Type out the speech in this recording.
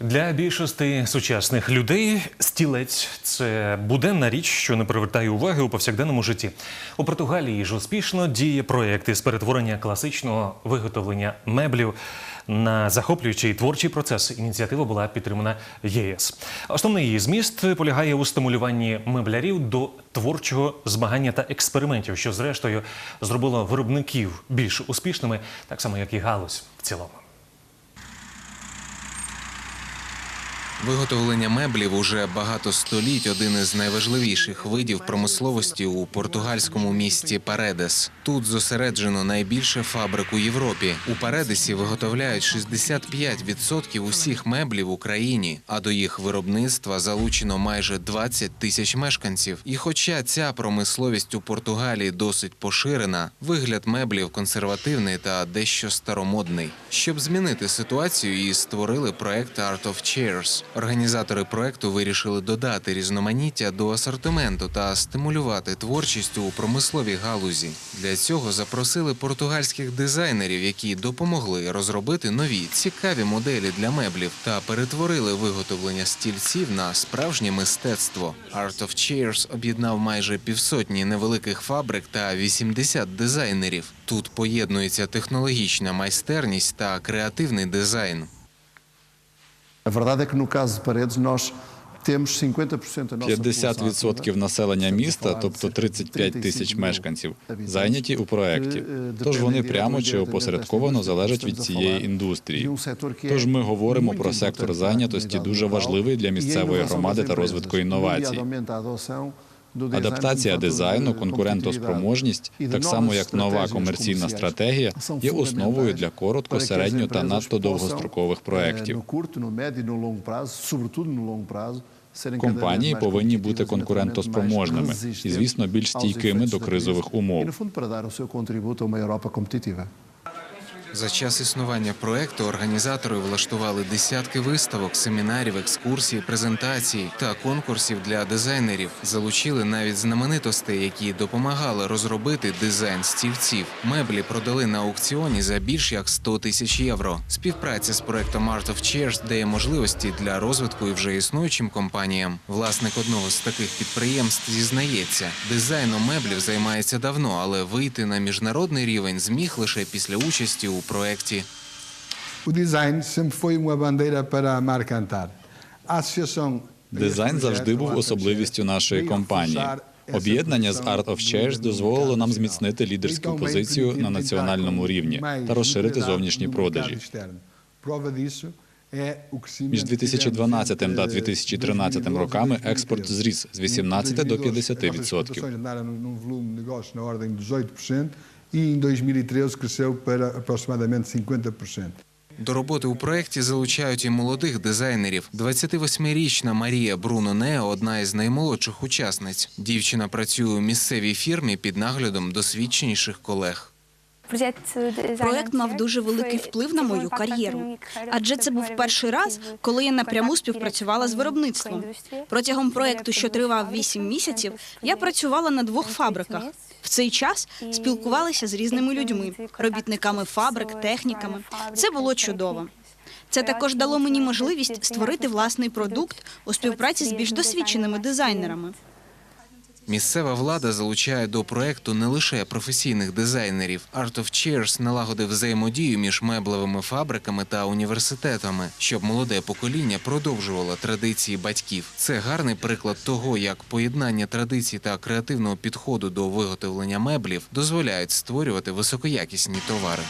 Для більшості сучасних людей стілець це буденна річ, що не привертає уваги у повсякденному житті. У Португалії ж успішно діє проєкт із перетворення класичного виготовлення меблів на захоплюючий творчий процес. Ініціатива була підтримана ЄС. Основний її зміст полягає у стимулюванні меблярів до творчого змагання та експериментів, що зрештою зробило виробників більш успішними, так само як і галузь в цілому. Виготовлення меблів уже багато століть один із найважливіших видів промисловості у португальському місті Паредес. Тут зосереджено найбільше фабрик у Європі. У Паредесі виготовляють 65% усіх меблів в Україні, а до їх виробництва залучено майже 20 тисяч мешканців. І хоча ця промисловість у Португалії досить поширена, вигляд меблів консервативний та дещо старомодний. Щоб змінити ситуацію, і створили проект Art of Chairs. Організатори проекту вирішили додати різноманіття до асортименту та стимулювати творчість у промисловій галузі. Для цього запросили португальських дизайнерів, які допомогли розробити нові цікаві моделі для меблів та перетворили виготовлення стільців на справжнє мистецтво. Art of Chairs об'єднав майже півсотні невеликих фабрик та 80 дизайнерів. Тут поєднується технологічна майстерність та креативний дизайн. A verdade é que no caso de Paredes nós temos 50% 50% населення міста, тобто 35 тисяч мешканців, зайняті у проєкті. Тож вони прямо чи опосередковано залежать від цієї індустрії. Тож ми говоримо про сектор зайнятості дуже важливий для місцевої громади та розвитку інновацій. Адаптація дизайну, конкурентоспроможність, так само як нова комерційна стратегія, є основою для коротко, середньо та надто довгострокових проєктів. Компанії повинні бути конкурентоспроможними і, звісно, більш стійкими до кризових умов. За час існування проекту організатори влаштували десятки виставок, семінарів, екскурсій, презентацій та конкурсів для дизайнерів. Залучили навіть знаменитостей, які допомагали розробити дизайн стільців. Меблі продали на аукціоні за більш як 100 тисяч євро. Співпраця з проектом Art of Chairs дає можливості для розвитку і вже існуючим компаніям. Власник одного з таких підприємств зізнається, дизайном меблів займається давно, але вийти на міжнародний рівень зміг лише після участі у проекті. O design sempre foi uma bandeira para a marca Antar. A associação Дизайн завжди був особливістю нашої компанії. Об'єднання з Art of Chairs дозволило нам зміцнити лідерську позицію на національному рівні та розширити зовнішні продажі. Між 2012 та 2013 роками експорт зріс з 18 до 50%. E em 2013 cresceu para aproximadamente 50%. До роботи у проєкті залучають і молодих дизайнерів. 28-річна Марія Бруно Нео – одна із наймолодших учасниць. Дівчина працює у місцевій фірмі під наглядом досвідченіших колег. Проект мав дуже великий вплив на мою кар'єру, адже це був перший раз, коли я напряму співпрацювала з виробництвом. Протягом проекту, що тривав 8 місяців, я працювала на двох фабриках. В цей час спілкувалася з різними людьми, робітниками фабрик, техніками. Це було чудово. Це також дало мені можливість створити власний продукт у співпраці з більш досвідченими дизайнерами. Місцева влада залучає до проекту не лише професійних дизайнерів. Art of Chairs налагодив взаємодію між меблевими фабриками та університетами, щоб молоде покоління продовжувало традиції батьків. Це гарний приклад того, як поєднання традицій та креативного підходу до виготовлення меблів дозволяють створювати високоякісні товари.